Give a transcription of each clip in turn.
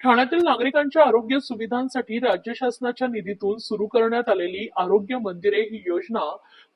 ठाण्यातील नागरिकांच्या आरोग्य सुविधांसाठी राज्य शासनाच्या निधीतून सुरू करण्यात आलेली आरोग्य मंदिरे ही योजना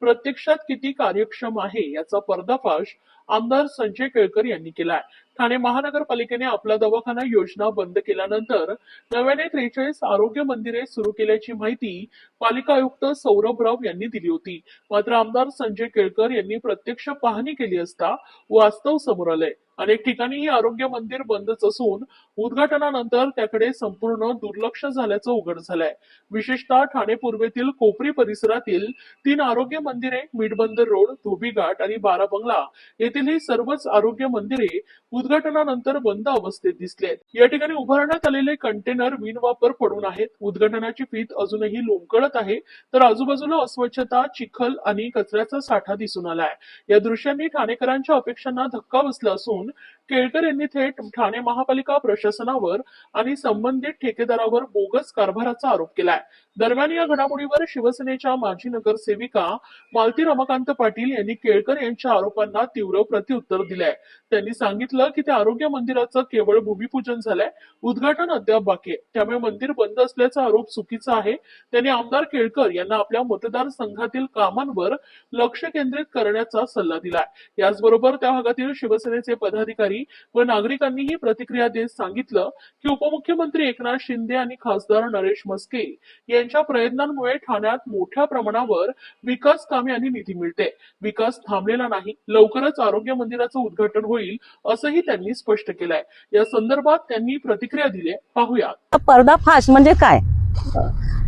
प्रत्यक्षात किती कार्यक्षम आहे याचा पर्दाफाश आमदार संजय केळकर यांनी केलाय. ठाणे महानगरपालिकेने आपला दवाखाना योजना बंद केल्यानंतर नव्याने त्रेचाळीस आरोग्य मंदिरे सुरू केल्याची माहिती पालिका आयुक्त सौरभ राव यांनी दिली होती. मात्र आमदार संजय केळकर यांनी प्रत्यक्ष पाहणी केली असता वास्तव समोर आलंय. अनेक ठिकाणी ही आरोग्य मंदिर बंदच असून उद्घाटनानंतर त्याकडे संपूर्ण दुर्लक्ष झाल्याचं उघड झालंय. विशेषतः ठाणे पूर्वेतील कोपरी परिसरातील तीन आरोग्य मंदिरे मिठबंदर रोड धोबीघाट आणि बारा बंगला येथील ही सर्वच आरोग्य मंदिरे उद्घाटनानंतर बंद अवस्थेत दिसलेत. या ठिकाणी उभारण्यात आलेले कंटेनर विनवापर पडून आहेत. उद्घाटनाची फीत अजूनही लोंबकळत आहे तर आजूबाजूला अस्वच्छता चिखल आणि कचऱ्याचा साठा दिसून आलाय. या दृश्यांनी ठाणेकरांच्या अपेक्षांना धक्का बसला असून केळकर यांनी थेट ठाणे महापालिका प्रशासनावर आणि संबंधित ठेकेदारावर बोगस कारभाराचा आरोप केलाय. दरम्यान या घडामोडीवर शिवसेनेच्या माजी नगरसेविका मालती रमाकांत पाटील यांनी केळकर यांच्या आरोपांना तीव्र प्रत्युत्तर दिलंय. त्यांनी सांगितलं की त्या आरोग्य मंदिराचं केवळ भूमिपूजन झालंय उद्घाटन अद्याप बाकी आहे. त्यामुळे मंदिर बंद असल्याचा आरोप चुकीचा आहे. त्यांनी आमदार केळकर यांना आपल्या मतदारसंघातील कामांवर लक्ष केंद्रित करण्याचा सल्ला दिलाय. याचबरोबर त्या भागातील शिवसेनेचे पद पदाधिकारी व नागरिकांनीही प्रतिक्रिया देत सांगितलं की उपमुख्यमंत्री एकनाथ शिंदे आणि खासदार नरेश मस्के यांच्या प्रयत्नांमुळे ठाण्यात मोठ्या प्रमाणावर विकास कामे आणि निधी मिळते. विकास थांबलेला नाही लवकरच आरोग्य मंदिराचं उद्घाटन होईल असंही त्यांनी स्पष्ट केलंय. या संदर्भात त्यांनी प्रतिक्रिया दिली पाहूया. पर्दाफाश म्हणजे काय?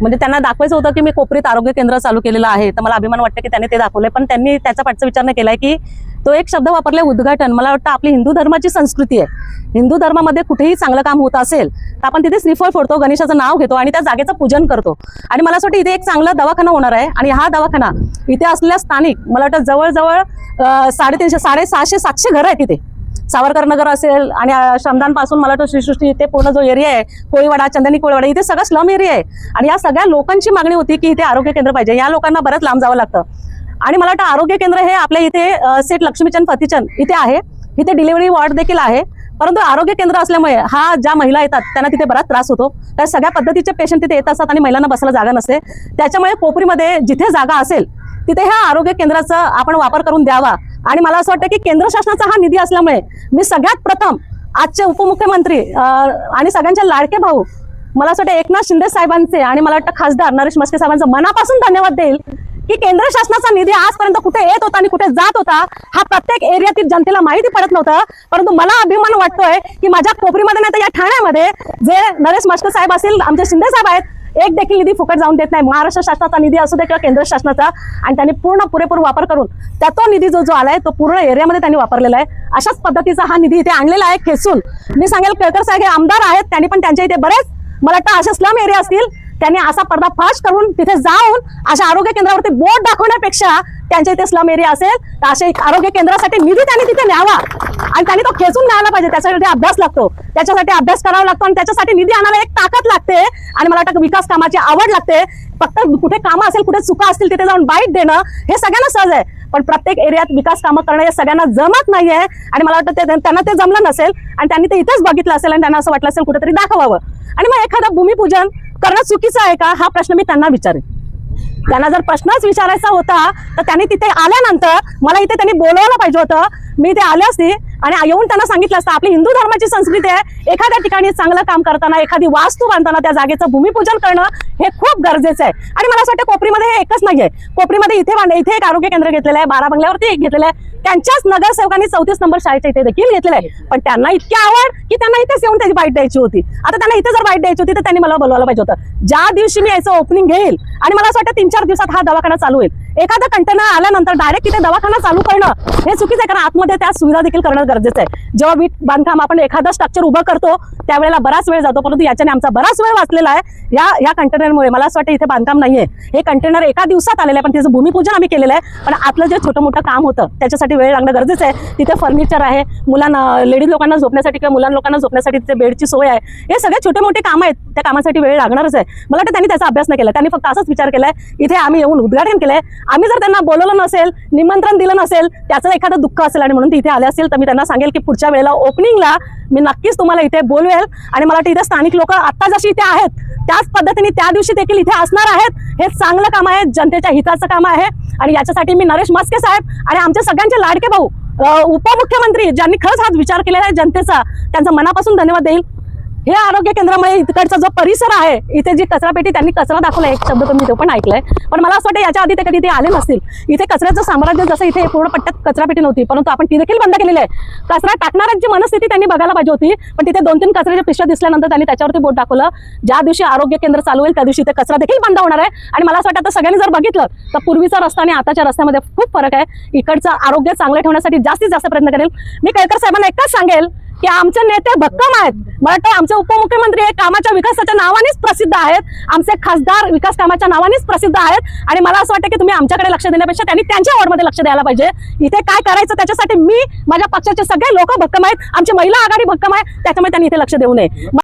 म्हणजे त्यांना दाखवायचं होतं की मी कोपरीत आरोग्य केंद्र चालू केलेलं आहे तर मला अभिमान वाटतं की त्यांनी ते दाखवलंय पण त्यांनी त्याचा पाठचा विचार नाही केलाय की तो एक शब्द वापरला उद्घाटन. मला वाटतं आपली हिंदू धर्माची संस्कृती आहे. हिंदू धर्मामध्ये कुठेही चांगलं काम होत असेल तर आपण तिथे श्रीफळ फोडतो गणेशाचं नाव घेतो आणि त्या जागेचं पूजन करतो. आणि मला असं वाटतं इथे एक चांगला दवाखाना होणार आहे आणि हा दवाखाना इथे असलेल्या स्थानिक मला वाटतं जवळजवळ साडेतीनशे साडेसहाशे सातशे घरं आहेत तिथे सावरकर नगर असेल आणि अं, श्रमदानपासून मला वाटतं श्रीसृष्टी इथे पूर्ण जो एरिया आहे कोळीवाडा चंदनी कोळीवाडा इथे सगळं स्लम एरिया आहे. आणि या सगळ्या लोकांची मागणी होती की इथे आरोग्य केंद्र पाहिजे. या लोकांना बरंच लांब जावं लागतं. आणि मला वाटतं आरोग्य केंद्र हे आपल्या इथे सेठ लक्ष्मीचंद फतीचंद इथे आहे. इथे डिलिव्हरी वॉर्ड देखील आहे. परंतु आरोग्य केंद्र असल्यामुळे हा ज्या महिला येतात त्यांना तिथे बराच त्रास होतो. त्या सगळ्या पद्धतीचे पेशंट तिथे येत असतात आणि महिलांना बसायला जागा नसते. त्याच्यामुळे कोपरीमध्ये जिथे जागा असेल तिथे ह्या आरोग्य केंद्राचा आपण वापर करून द्यावा. आणि मला असं वाटतं की केंद्र शासनाचा हा निधी असल्यामुळे मी सगळ्यात प्रथम आजचे उपमुख्यमंत्री आणि सगळ्यांचे लाडके भाऊ मला असं वाटतं एकनाथ शिंदे साहेबांचे आणि मला वाटतं खासदार नरेश मस्के साहेबांचं मनापासून धन्यवाद देईल. की केंद्र शासनाचा निधी आजपर्यंत कुठे येत होता आणि कुठे जात होता हा प्रत्येक एरियातील जनतेला माहिती पडत नव्हतं. परंतु मला अभिमान वाटतोय की माझ्या कोपरीमध्ये नाही तर या ठाण्यामध्ये जे नरेश मस्के साहेब असतील आमचे शिंदे साहेब आहेत एक देखील निधी फुकट जाऊन देत नाही. महाराष्ट्र शासनाचा निधी असू दे किंवा केंद्र शासनाचा आणि त्यांनी पूर्ण पुरेपूर वापर करून त्या तो निधी जो जो आलाय तो पूर्ण एरियामध्ये त्यांनी वापरलेला आहे. अशाच पद्धतीचा हा निधी इथे आणलेला आहे खेचून. मी सांगेल केळकर साहेब हे आमदार आहेत त्यांनी पण त्यांच्या इथे बरेच मला वाटतं असे स्लम एरिया असतील त्यांनी असा पर्दाफाश करून तिथे जाऊन अशा आरोग्य केंद्रावरती बोट दाखवण्यापेक्षा त्यांच्या इथे स्लम एरिया असेल तर अशा आरोग्य केंद्रासाठी निधी त्यांनी तिथे न्यावा. आणि त्यांनी तो खेचून न्यायला पाहिजे. त्याच्यासाठी अभ्यास लागतो. त्याच्यासाठी अभ्यास करावा लागतो आणि त्याच्यासाठी निधी आणायला एक ताकद लागते. आणि मला वाटतं विकास कामाची आवड लागते. फक्त कुठे कामं असेल कुठे चुका असतील तिथे जाऊन बाईट देणं हे सगळ्यांना सहज आहे. पण प्रत्येक एरियात विकास कामं करणं हे सगळ्यांना जमत नाहीये. आणि मला वाटतं ते त्यांना ते जमलं नसेल आणि त्यांनी ते इथेच बघितलं असेल आणि त्यांना असं वाटलं असेल कुठेतरी दाखवावं. आणि मग एखादं भूमिपूजन करणं चुकीचं आहे का? हा प्रश्न मी त्यांना विचारेन. त्यांना जर प्रश्नच विचारायचा होता तर त्यांनी तिथे आल्यानंतर मला इथे त्यांनी बोलवलं पाहिजे होतं. मी ते आले असते आणि येऊन त्यांना सांगितलं असतं आपली हिंदू धर्माची संस्कृती आहे. एखाद्या ठिकाणी चांगलं काम करताना एखादी वास्तू बांधताना त्या जागेचं भूमिपूजन करणं हे खूप गरजेचं आहे. आणि मला असं वाटतं कोपरीमध्ये हे एकच नाही आहे कोपरीमध्ये इथे बांध इथे एक आरोग्य केंद्र घेतलेलं आहे बारा बंगल्यावरती एक घेतलेलं आहे. त्यांच्याच नगरसेवकांनी चौतीस नंबर शाळेच्या इथे देखील घेतलेलं आहे. पण त्यांना इतकी आवड की त्यांना इथेच येऊन त्याची बाईट द्यायची होती. आता त्यांना इथे जर बाईट द्यायची होती तर त्यांनी मला बोलवायला पाहिजे होतं. ज्या दिवशी मी याचं ओपनिंग घेईल आणि मला असं वाटतं तीन चार दिवसात हा दवाखाना चालू होईल. एखादा कंटेनर आल्यानंतर डायरेक्ट तिथे दवाखाना चालू करणं हे चुकीचं आहे कारण आतमध्ये त्या सुविधा देखील करणं गरजेचं आहे. जेव्हा वीट बांधकाम आपण एखादं स्ट्रक्चर उभं करतो त्यावेळेला बराच वेळ जातो परंतु याच्याने आमचा बराच वेळ वाचलेला आहे. या या कंटेनरमुळे मला असं वाटतं इथे बांधकाम नाहीये. हे कंटेनर एका दिवसात आलेलं आहे पण त्याचं भूमिपूजन आम्ही केलेलं आहे. पण आपलं जे छोटं मोठं काम होतं त्याच्यासाठी वेळ लागणं गरजेचं आहे. तिथे फर्निचर आहे मुलांना लेडीज लोकांना झोपण्यासाठी किंवा मुलां लोकांना झोपण्यासाठी तिथे बेडची सोय आहे. हे सगळे छोटे मोठे काम आहेत त्या कामासाठी वेळ लागणारच आहे. मला वाटतं त्यांनी त्याचा अभ्यास नाही केला. त्यांनी फक्त असंच विचार केलाय. इथे आम्ही येऊन उद्घाटन केलंय. आम्ही जर त्यांना बोलवलं नसेल निमंत्रण दिलं नसेल त्याचं एखादं दुःख असेल आणि म्हणून ते इथे आले असेल तर मी त्यांना सांगेल की पुढच्या वेळेला ओपनिंगला मी नक्कीच तुम्हाला इथे बोलवेल. आणि मला वाटतं इथे स्थानिक लोक आता जशी इथे आहेत. त्याच पद्धतीने त्या दिवशी देखील इथे असणार आहेत. हे चांगलं काम आहे जनतेच्या हिताचं काम आहे. आणि याच्यासाठी मी नरेश मस्के साहेब आणि आमच्या सगळ्यांचे लाडके भाऊ उपमुख्यमंत्री ज्यांनी खरंच हा विचार केलेला आहे जनतेचा त्यांचा मनापासून धन्यवाद देईल. हे आरोग्य केंद्रामध्ये इकडचा जो परिसर आहे इथे जी कचरापेटी त्यांनी कचरा दाखवला एक शब्द तुम्ही तो पण ऐकलाय. पण मला असं वाटतं याच्या आधी ते कधी ते आले नसतील. इथे कचऱ्याचं साम्राज्य जसं इथे पूर्ण पट्ट्यात कचरापेटी नव्हती परंतु आपण ती देखील बंद केलेली आहे. कचरा टाकणाऱ्यांची मनस्थिती त्यांनी बघायला पाहिजे होती पण तिथे दोन तीन कचऱ्याच्या पिशव्या दिसल्यानंतर त्यांनी त्याच्यावरती बोट दाखवलं ज्या दिवशी आरोग्य केंद्र चालू होईल त्या दिवशी ते कचरा देखील बंद होणार आहे. आणि मला असं वाटतं आता सगळ्यांनी जर बघितलं तर पूर्वीचा रस्ता आणि आताच्या रस्त्यामध्ये खूप फरक आहे. इकडचं आरोग्य चांगलं ठेवण्यासाठी जास्तीत जास्त प्रयत्न करेल. मी केळकर साहेबांना एकच सांगेल की आमचे नेते भक्कम आहेत. मला वाटतं आमचे उपमुख्यमंत्री हे कामाच्या विकासाच्या नावानेच प्रसिद्ध आहेत. आमचे खासदार विकास कामाच्या नावानेच प्रसिद्ध आहेत. आणि मला असं वाटतं की तुम्ही आमच्याकडे लक्ष देण्यापेक्षा त्यांनी त्यांच्या वॉर्डमध्ये लक्ष द्यायला पाहिजे. इथे काय करायचं त्याच्यासाठी मी माझ्या पक्षाचे सगळे लोक भक्कम आहेत. आमची महिला आघाडी भक्कम आहे त्याच्यामुळे त्यांनी इथे लक्ष देऊ नये.